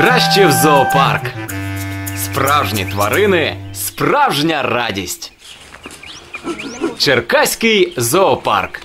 Краще в зоопарк. Справжні тварини, справжня радість. Черкаський зоопарк.